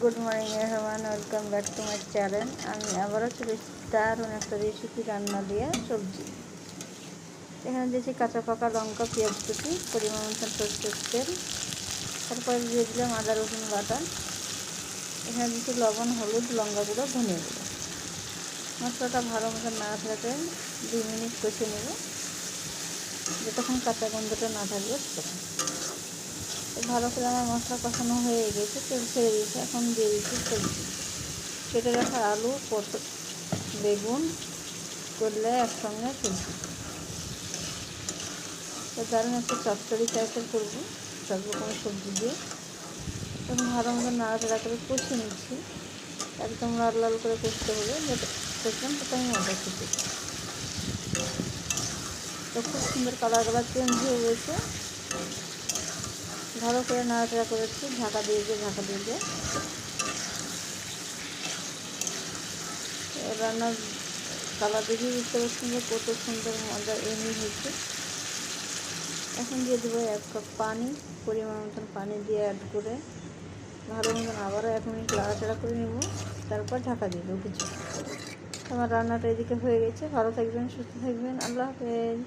Good morning everyone welcome back to my channel আমি আবারও চলে দারুণ একটা রেসিপি রান্না দিয়ে সবজি। এখানে দিয়েছি কাঁচা পাকা লঙ্কা, পেঁয়াজ কুচি, পরিমাণ মতন তেল। তারপরে দিয়ে দিলাম আদা, রসুন বাটা। এখানে দিয়েছি লবণ, হলুদ, লঙ্কা গুঁড়ো ধনে গুঁড়ো। মশলাটা ভালো মতন নাড়াচাড়াতে দুই মিনিট কষে নেব। যতক্ষণ কাঁচা গন্ধটা না থাকবে, ততক্ষণ। তো ভালো করে আমার মশলা কষানো হয়ে গেছে, তেল ছেড়ে দিয়েছে। এখন দিয়ে দিচ্ছি সবজি। কেটে রাখা আলু, পটল, বেগুন, করলে একসঙ্গে সবজি। তো দারুণ একটা চচ্চড়ি টাইপের করব সব রকমের সবজি দিয়ে। এখন ভালো মতো নাড়াচাড়া করে কষে নিচ্ছি। একদম লাল লাল করে কষতে হবে যেটা দেখলাম সেটা আমি মজা খেতে তো খুব সুন্দর কালার কালার চেঞ্জ হয়ে গেছে। ভালো করে নাড়াচাড়া করেছি ঢাকা দিয়ে দিয়ে ঢাকা দিয়ে দিয়ে রান্নার কালার দেখে, বুঝতে পারছেন যে কত সুন্দর মজা এমনি হয়েছে। এখন দিয়ে দেবো এক কাপ পানি, পরিমাণ মতন পানি দিয়ে অ্যাড করে, ভালো মতন আবারও এক মিনিট নাড়াচাড়া করে নেব, তারপর ঢাকা দিয়ে দেবো কিছু। আমার রান্নাটা এদিকে হয়ে গেছে। ভালো থাকবেন, সুস্থ থাকবেন। আল্লাহ হাফেজ।